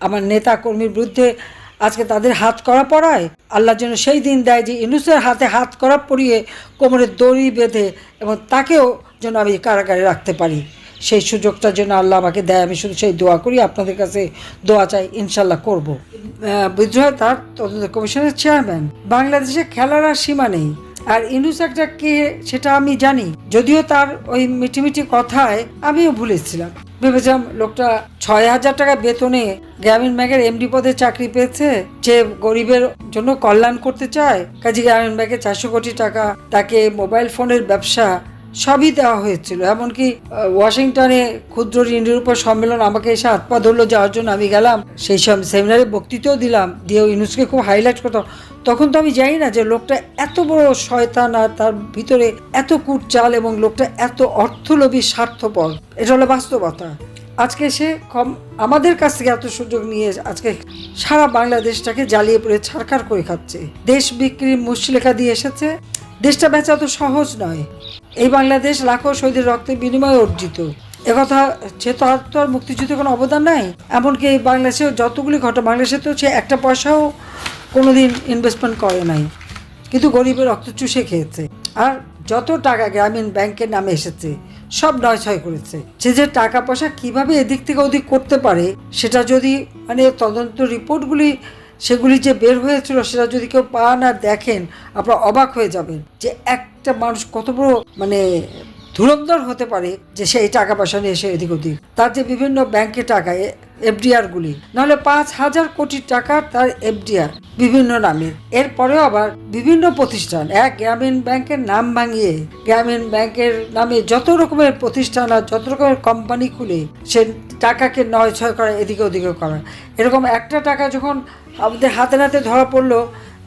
আমার নেতা কর্মীর বিরুদ্ধে আজকে তাদের হাত করা পড়ায়। আল্লাহর জন্য সেই দিন দেয় যে ইনুসের হাতে হাত করা পরিয়ে কোমরে দড়ি বেঁধে এবং তাকেও যেন আমি কারাগারে রাখতে পারি। সেই সুযোগটার জন্য আল্লাহ আমাকে দেয়। আমি শুধু সেই দোয়া করি। আপনাদের কাছে দোয়া চাই ইনশাল্লাহ করব। বিদ্রোহ তার তদন্ত কমিশনের চেয়ারম্যান। বাংলাদেশে খেলার আর সীমা নেই। আর ইনুস একটা কে সেটা আমি জানি। যদিও তার ওই মিটিমিটি কথায় আমিও ভুলেছিলাম ভেবেছিলাম লোকটা ছয় হাজার টাকা বেতনে গ্রামীণ ব্যাংকের এমডি পদে চাকরি পেয়েছে, যে গরিবের জন্য কল্যাণ করতে চায়। কাজে গ্রামীণ ব্যাংকে চারশো কোটি টাকা তাকে মোবাইল ফোনের ব্যবসা সবই দেওয়া হয়েছিল। এমনকি ওয়াশিংটনে ক্ষুদ্র ঋণের উপর সম্মেলন আমাকে এসে হাত পা ধরলো যাওয়ার জন্য আমি গেলাম। সেই সব সেমিনারে বক্তৃতাও দিলাম। দিয়ে ইউনুসকে খুব হাইলাইট করতাম। তখন তো আমি জানি না যে লোকটা এত বড় শয়তান আর তার ভিতরে এত কুট চাল এবং লোকটা এত অর্থলোভী, স্বার্থপর। এটা হলো বাস্তবতা। আজকে সে কম আমাদের কাছ থেকে এত সুযোগ নিয়ে আজকে সারা বাংলাদেশটাকে জ্বালিয়ে পড়ে ছাড়খাড় করে খাচ্ছে। দেশ বিক্রির মুশলেখা দিয়ে এসেছে। দেশটা বেচা তো সহজ নয়। এই বাংলাদেশ লাখো শহীদের রক্তের বিনিময়ে অর্জিত। একথা সে তো আর তো আর মুক্তিযুদ্ধে কোনো অবদান নাই। এমনকি এই বাংলাদেশেও যতগুলি ঘটনা, বাংলাদেশে তো সে একটা পয়সাও কোনোদিন ইনভেস্টমেন্ট করে নাই। কিন্তু গরিবের রক্ত চুষে খেয়েছে। আর যত টাকা গ্রামীণ ব্যাংকের নামে এসেছে, সব নয় ছয় করেছে। সে যে টাকা পয়সা কীভাবে এদিক থেকে ওদিক করতে পারে, সেটা যদি মানে তদন্ত রিপোর্টগুলি সেগুলি যে বের হয়েছিল সেটা যদি কেউ পান আর দেখেন, আপনারা অবাক হয়ে যাবেন যে একটা মানুষ কত বড় মানে ধুরন্ধর হতে পারে যে সেই টাকা পয়সা নিয়ে এসে এদিক ওদিক। তার যে বিভিন্ন ব্যাংকে টাকা এফডিআর গুলি নাহলে পাঁচ হাজার কোটি টাকার তার এফডিআর বিভিন্ন নামে। এরপরেও আবার বিভিন্ন প্রতিষ্ঠান, এক গ্রামীণ ব্যাংকের নাম ভাঙিয়ে, গ্রামীণ ব্যাংকের নামে যত রকমের প্রতিষ্ঠান আর যত রকমের কোম্পানি খুলে, সে টাকাকে নয় ছয় করা এদিকে ওদিকে করা। এরকম একটা টাকা যখন আমাদের হাতে নাতে ধরা পড়ল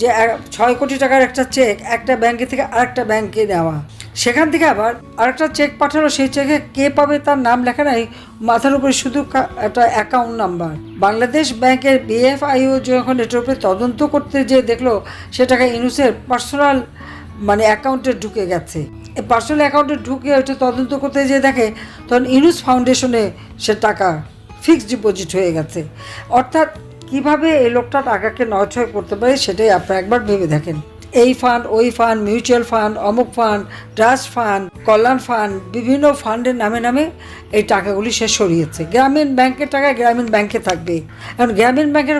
যে ছয় কোটি টাকার একটা চেক একটা ব্যাংকে থেকে আরেকটা ব্যাংকে নেওয়া। সেখান থেকে আবার আরেকটা চেক পাঠালো, সেই চেকে কে পাবে তার নাম লেখা নাই। মাথার উপরে শুধু একটা অ্যাকাউন্ট নাম্বার বাংলাদেশ ব্যাংকের বিএফআইও যখন এটার উপরে তদন্ত করতে যে দেখল, সে টাকা ইনুসের পার্সোনাল মানে অ্যাকাউন্টে ঢুকে গেছে। পার্সোনাল অ্যাকাউন্টে ঢুকে ওইটা তদন্ত করতে যে দেখে, তখন ইনুস ফাউন্ডেশনে সে টাকা ফিক্সড ডিপোজিট হয়ে গেছে। অর্থাৎ কীভাবে এই লোকটা টাকাকে নয় ছয় করতে পারে সেটাই আপনারা একবার ভেবে দেখেন। এই ফান্ড ওই ফান্ড মিউচুয়াল ফান্ড অমুক ফান্ড ট্রাস্ট ফান্ড কল্যাণ ফান্ড বিভিন্ন ফান্ডের নামে নামে এই টাকাগুলি সে সরিয়েছে। গ্রামীণ ব্যাংকের টাকা গ্রামীণ ব্যাংকে থাকবে। এখন গ্রামীণ ব্যাংকের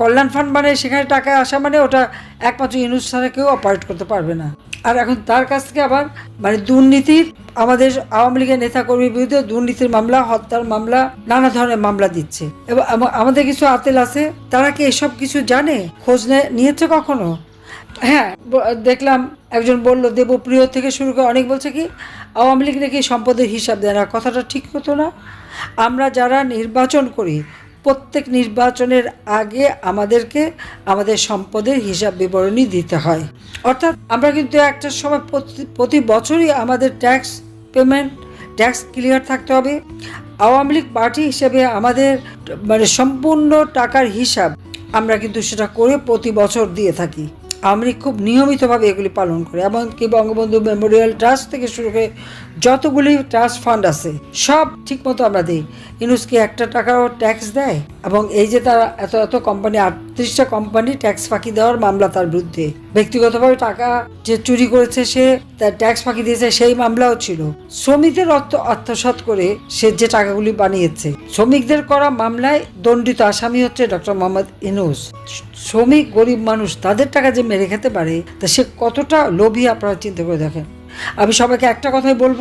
কল্যাণ ফান্ড মানে সেখানে টাকা আসা মানে ওটা একমাত্র ইউনুস ছাড়া কেউ অপারেট করতে পারবে না। আর এখন তার কাছ থেকে আবার মানে দুর্নীতির আমাদের আওয়ামী লীগের নেতাকর্মীর বিরুদ্ধে দুর্নীতির মামলা, হত্যার মামলা, নানা ধরনের মামলা দিচ্ছে। এবং আমাদের কিছু আতেল আছে, তারা কি এসব কিছু জানে? খোঁজ নিয়েছে কখনো? হ্যাঁ দেখলাম একজন বলল, দেবপ্রিয় থেকে শুরু করে অনেক বলছে কি, আওয়ামী লীগ নাকি সম্পদের হিসাব দেয় না। কথাটা ঠিক হতো না। আমরা যারা নির্বাচন করি, প্রত্যেক নির্বাচনের আগে আমাদেরকে আমাদের সম্পদের হিসাব বিবরণী দিতে হয়। অর্থাৎ আমরা কিন্তু একটা সময় প্রতি- বছরই আমাদের ট্যাক্স পেমেন্ট, ট্যাক্স ক্লিয়ার থাকতে হবে। আওয়ামী লীগ পার্টি হিসেবে আমাদের মানে সম্পূর্ণ টাকার হিসাব আমরা কিন্তু সেটা করে প্রতি বছর দিয়ে থাকি। লীগ খুব নিয়মিতভাবে এগুলি পালন করি এমনকি বঙ্গবন্ধু মেমোরিয়াল ট্রাস্ট থেকে শুরু করে যতগুলি ট্রাস্ট ফান্ড আছে, সব ঠিকমতো আমরা দিই। ইনুসকে একটা টাকাও ট্যাক্স দেয়? এবং এই যে তারা এত এত কোম্পানি, আটত্রিশটা কোম্পানি ট্যাক্স ফাঁকি দেওয়ার মামলা তার বিরুদ্ধে। ব্যক্তিগতভাবে টাকা যে চুরি করেছে সে, তার ট্যাক্স ফাঁকি দিয়েছে সেই মামলাও ছিল। শ্রমিকদের অর্থ আত্মসাৎ করে সে যে টাকাগুলি বানিয়েছে। শ্রমিকদের করা মামলায় দণ্ডিত আসামি হচ্ছে ডক্টর মোহাম্মদ ইনুস। শ্রমিক, গরিব মানুষ, তাদের টাকা যে মেরে খেতে পারে, তা সে কতটা লোভী আপনারা চিন্তা করে দেখেন? আমি সবাইকে একটা কথাই বলব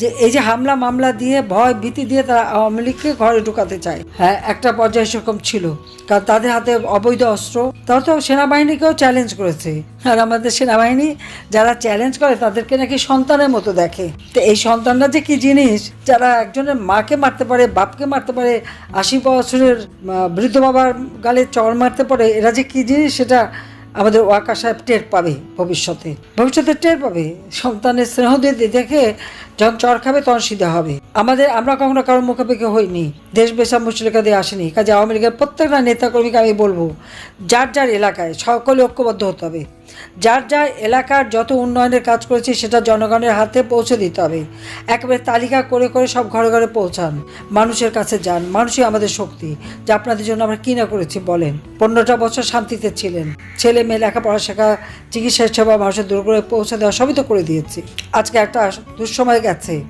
যে এই যে হামলা মামলা দিয়ে, ভয় ভীতি দিয়ে তারা আওয়ামী লীগকে ঘরে ঢুকাতে চায়। হ্যাঁ একটা পর্যায়ে সেরকম ছিল। কারণ তাদের হাতে অবৈধ অস্ত্র। তারা তো সেনাবাহিনীকেও চ্যালেঞ্জ করেছে। আর আমাদের সেনাবাহিনী যারা চ্যালেঞ্জ করে, তাদেরকে নাকি সন্তানের মতো দেখে। তো এই সন্তানরা যে কি জিনিস? যারা একজনের মাকে মারতে পারে, বাপকে মারতে পারে, আশি বছরের বৃদ্ধ বাবার গালে চর মারতে পারে, এরা যে কি জিনিস সেটা আমাদের ওয়াকা সাহেব টের পাবে ভবিষ্যতে। ভবিষ্যতে টের পাবে। সন্তানের স্নেহ দিয়ে দেখে যখন চর খাবে তখন সিধা হবে। আমাদের, আমরা কখনো কারোর মুখাপেক্ষি হইনি। দেশ বেসা মুসলিকা দিয়ে আসেনি। কাজে আওয়ামী লীগের প্রত্যেকটা নেতাকর্মীকে আমি বলব, যার যার এলাকায় সকলে ঐক্যবদ্ধ হতে হবে। যার যার এলাকার যত উন্নয়নের কাজ করেছে সেটা জনগণের হাতে পৌঁছে দিতে হবে। একেবারে তালিকা করে করে সব ঘরে ঘরে পৌঁছান। মানুষের কাছে যান। মানুষই আমাদের শক্তি। যা আপনাদের জন্য আমরা কী না করেছি বলেন। পনেরোটা বছর শান্তিতে ছিলেন। ছেলে মেয়ে লেখাপড়া শেখা, চিকিৎসা সেবা মানুষের দূর করে পৌঁছে দেওয়া সবই তো করে দিয়েছি। আজকে একটা দুঃসময় গেছে।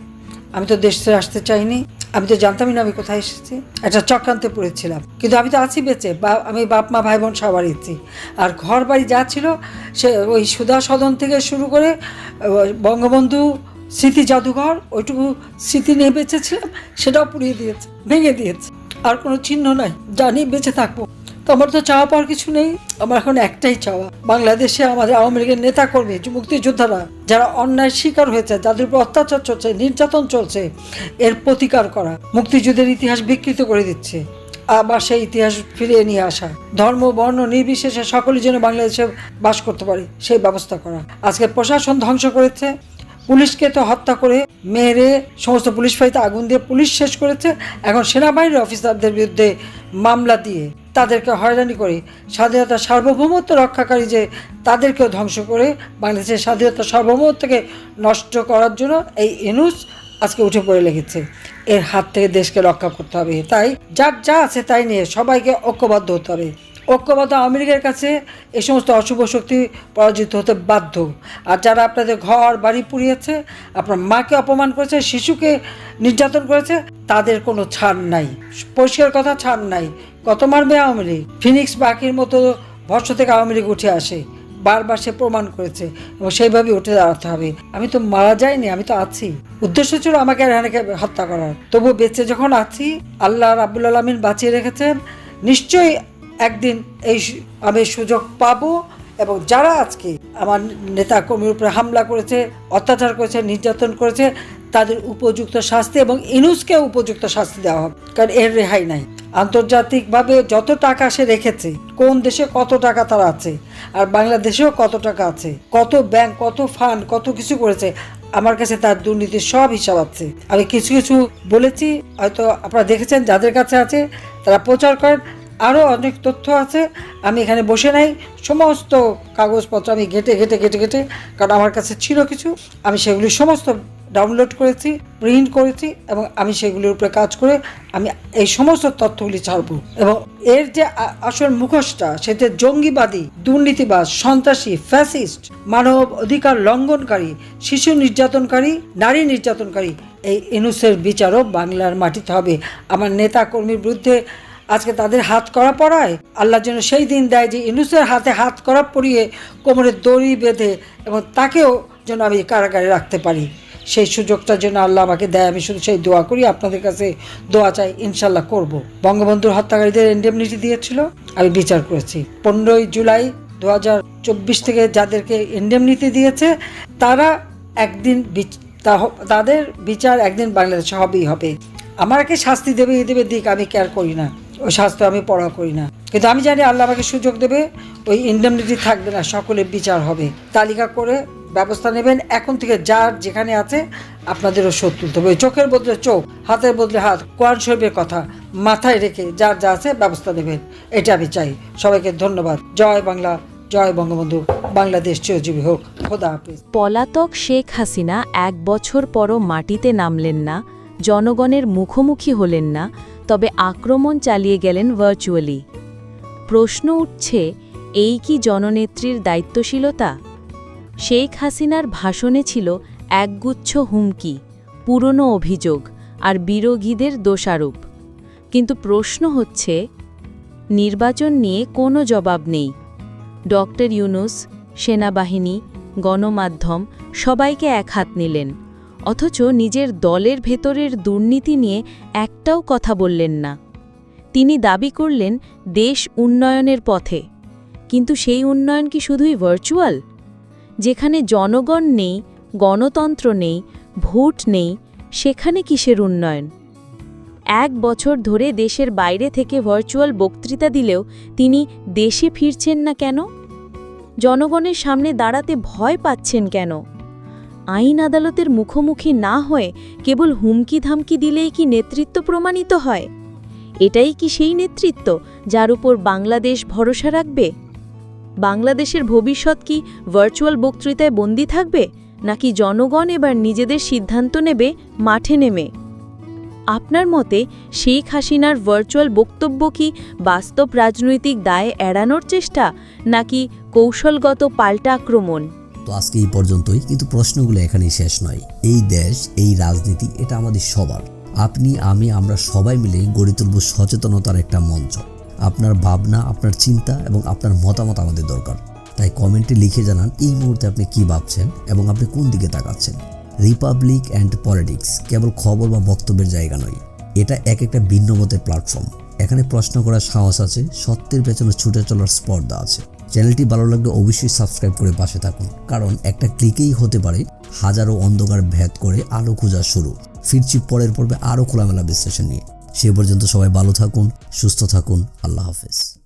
আমি তো দেশ ছেড়ে আসতে চাইনি। আমি তো জানতামই না আমি কোথায় এসেছি। একটা চক্রান্তে পড়েছিলাম। কিন্তু আমি তো আছি বেঁচে, বা, আমি বাপ, মা ভাই বোন সবার ইচ্ছি আর ঘর বাড়ি যা ছিল, সে ওই সুধা সদন থেকে শুরু করে বঙ্গবন্ধু স্মৃতি জাদুঘর, ওইটুকু স্মৃতি নিয়ে বেঁচেছিলাম, সেটাও পুড়িয়ে দিয়েছে, ভেঙে দিয়েছে। আর কোনো চিহ্ন নাই, জানি বেঁচে থাকব। আমার তো চাওয়া পাওয়ার কিছু নেই। আমার এখন একটাই চাওয়া। বাংলাদেশে আমাদের আওয়ামী লীগের নেতাকর্মী, মুক্তিযোদ্ধারা যারা অন্যায় শিকার হয়েছে, যাদের উপর অত্যাচার চলছে, নির্যাতন চলছে, এর প্রতিকার করা, মুক্তিযুদ্ধের ইতিহাস বিকৃত করে দিচ্ছে। আবার সেই ইতিহাস ফিরিয়ে নিয়ে আসা, ধর্ম, বর্ণ, নির্বিশেষে সকলের জন্য বাংলাদেশে বাস করতে পারে, সেই ব্যবস্থা করা। আজকে প্রশাসন ধ্বংস করেছে পুলিশকে তো হত্যা করে মেরে সমস্ত পুলিশ ফাঁড়িতে আগুন দিয়ে পুলিশ শেষ করেছে। এখন সেনাবাহিনীর অফিসারদের বিরুদ্ধে মামলা দিয়ে তাদেরকে হয়রানি করে স্বাধীনতা সার্বভৌমত্ব রক্ষাকারী যে তাদেরকেও ধ্বংস করে বাংলাদেশের স্বাধীনতা সার্বভৌমত্বকে নষ্ট করার জন্য এই এনুস আজকে উঠে পড়ে লেগেছে। এর হাত থেকে দেশকে রক্ষা করতে হবে। তাই যার যা আছে তাই নিয়ে সবাইকে ঐক্যবদ্ধ হতে হবে। ঐক্যবদ্ধ আওয়ামী লীগের কাছে এ সমস্ত অশুভ শক্তি পরাজিত হতে বাধ্য। আর যারা আপনাদের ঘর, বাড়ি পুড়িয়েছে, আপনার মাকে অপমান করেছে, শিশুকে নির্যাতন করেছে, তাদের কোনো ছাড় নাই। পরিষ্কার কথা, ছাড় নাই। কত মারবে আওয়ামী লীগ? ফিনিক্স বাকির মতো ভর্ষ থেকে আওয়ামী লীগ উঠে আসে। বারবার সে প্রমাণ করেছে এবং সেইভাবে উঠে দাঁড়াতে হবে। আমি তো মারা যাইনি, আমি তো আছি। উদ্দেশ্য ছিল আমাকে আর হেনাকে হত্যা করার। তবু বেঁচে যখন আছি, আল্লাহ রাবুল আলমিন বাঁচিয়ে রেখেছেন। নিশ্চয়ই একদিন এই আমি সুযোগ পাবো এবং যারা আজকে আমার নেতা কর্মীর উপরে হামলা করেছে, অত্যাচার করেছে, নির্যাতন করেছে, তাদের উপযুক্ত শাস্তি এবং ইনুসকে উপযুক্ত শাস্তি দেওয়া হবে। কারণ এর রেহাই নাই। আন্তর্জাতিকভাবে যত টাকা সে রেখেছে, কোন দেশে কত টাকা তার আছে, আর বাংলাদেশেও কত টাকা আছে, কত ব্যাংক, কত ফান্ড, কত কিছু করেছে, আমার কাছে তার দুর্নীতির সব হিসাব আছে। আমি কিছু কিছু বলেছি, হয়তো আপনারা দেখেছেন, যাদের কাছে আছে, তারা প্রচার করেন। আরও অনেক তথ্য আছে। আমি এখানে বসে নাই। সমস্ত কাগজপত্র আমি ঘেটে ঘেটে ঘেটে ঘেটে, কারণ আমার কাছে ছিল কিছু, আমি সেগুলি সমস্ত ডাউনলোড করেছি প্রিন্ট করেছি এবং আমি সেগুলির উপরে কাজ করে আমি এই সমস্ত তথ্যগুলি ছাড়বো। এবং এর যে আসল মুখোশটা সেটা জঙ্গিবাদী, দুর্নীতিবাজ, সন্ত্রাসী ফ্যাসিস্ট মানব অধিকার লঙ্ঘনকারী, শিশু নির্যাতনকারী, নারী নির্যাতনকারী, এই এনুসের বিচারও বাংলার মাটিতে হবে। আমার নেতা কর্মীর বিরুদ্ধে আজকে তাদের হাত করা পড়ায় আল্লাহর জন্য সেই দিন দেয় যে ইনুসের হাতে হাত করা পরিয়ে কোমরে দড়ি বেঁধে এবং তাকেও যেন আমি কারাগারে রাখতে পারি। সেই সুযোগটার জন্য আল্লাহ আমাকে দেয়, আমি শুধু সেই দোয়া করি, আপনাদের কাছে দোয়া চাই ইনশাল্লাহ করব। বঙ্গবন্ধুর হত্যাকারীদের ইন্ডেমনিটি দিয়েছিল, আমি বিচার করেছি। পনেরোই জুলাই দু চব্বিশ থেকে যাদেরকে ইন্ডেমনিটি দিয়েছে, তারা একদিন তাদের বিচার একদিন বাংলাদেশে হবেই হবে। আমাকে শাস্তি দেবে, এ দেবে দিক, আমি কেয়ার করি না। ওই শাস্তি আমি পড়া করি না। কিন্তু আমি জানি আল্লাহ আমাকে সুযোগ দেবে, ওই ইন্ডেমনিটি থাকবে না, সকলের বিচার হবে। তালিকা করে ব্যবস্থা নেবেন, এখন থেকে যার যেখানে আছে আপনাদেরও শোধ তুলতে হবে। চোখের বদলে চোখ, হাতের বদলে হাত, কোরআন শরীফের কথা মাথায় রেখে যার যা আছে ব্যবস্থা নেবেন। এটা আমি চাই। সবাইকে ধন্যবাদ। জয় বাংলা, জয় বঙ্গবন্ধু। বাংলাদেশ চিরজীবী হোক। খোদা হাফিজ। পলাতক শেখ হাসিনা এক বছর পরও মাটিতে নামলেন না, জনগণের মুখোমুখি হলেন না তবে আক্রমণ চালিয়ে গেলেন ভার্চুয়ালি প্রশ্ন উঠছে, এই কি জননেত্রীর দায়িত্বশীলতা? শেখ হাসিনার ভাষণে ছিল একগুচ্ছ হুমকি, পুরনো অভিযোগ আর বিরোধীদের দোষারোপ। কিন্তু প্রশ্ন হচ্ছে, নির্বাচন নিয়ে কোনো জবাব নেই। ডক্টর ইউনুস, সেনাবাহিনী, গণমাধ্যম সবাইকে এক হাত নিলেন। অথচ নিজের দলের ভেতরের দুর্নীতি নিয়ে একটাও কথা বললেন না। তিনি দাবি করলেন, দেশ উন্নয়নের পথে। কিন্তু সেই উন্নয়ন কি শুধুই ভার্চুয়াল যেখানে জনগণ নেই, গণতন্ত্র নেই, ভোট নেই, সেখানে কিসের উন্নয়ন? এক বছর ধরে দেশের বাইরে থেকে ভার্চুয়াল বক্তৃতা দিলেও তিনি দেশে ফিরছেন না কেন? জনগণের সামনে দাঁড়াতে ভয় পাচ্ছেন কেন? আইন আদালতের মুখোমুখি না হয়ে কেবল হুমকি ধামকি দিলেই কি নেতৃত্ব প্রমাণিত হয়? এটাই কি সেই নেতৃত্ব যার উপর বাংলাদেশ ভরসা রাখবে? বাংলাদেশের ভবিষ্যৎ কি ভার্চুয়াল বক্তৃতায় বন্দী থাকবে, নাকি জনগণ এবার নিজেদের সিদ্ধান্ত নেবে, মাঠে নেমে? আপনার মতে শেখ হাসিনার ভার্চুয়াল বক্তব্য কি বাস্তব রাজনৈতিক দায় এড়ানোর চেষ্টা, নাকি কৌশলগত পাল্টা আক্রমণ? তো আজকে এই পর্যন্তই। কিন্তু প্রশ্নগুলো এখানেই শেষ নয়। এই দেশ, এই রাজনীতি, এটা আমাদের সবার। আপনি, আমি, আমরা সবাই মিলে গড়ে তুলব সচেতনতার একটা মঞ্চ। আপনার ভাবনা, আপনার চিন্তা এবং আপনার মতামত আমাদের দরকার। তাই কমেন্টে লিখে জানান এই মুহূর্তে আপনি কি ভাবছেন এবং আপনি কোন দিকে তাকাচ্ছেন। রিপাবলিক অ্যান্ড পলিটিক্স কেবল খবর বা বক্তব্যের জায়গা নয়। এটা এক একটা ভিন্ন মতের প্ল্যাটফর্ম। এখানে প্রশ্ন করার সাহস আছে, সত্যের পেছনে ছুটে চলার স্পর্ধা আছে। চ্যানেলটি ভালো লাগলে অবশ্যই সাবস্ক্রাইব করে পাশে থাকুন। কারণ একটা ক্লিকেই হতে পারে হাজারো অন্ধকার ভেদ করে আলো খোঁজা শুরু। ফিরছি পরের পর্বে আরও খোলামেলা বিশ্লেষণ নিয়ে। সে পর্যন্ত সবাই ভালো থাকুন, সুস্থ থাকুন। আল্লাহ হাফেজ।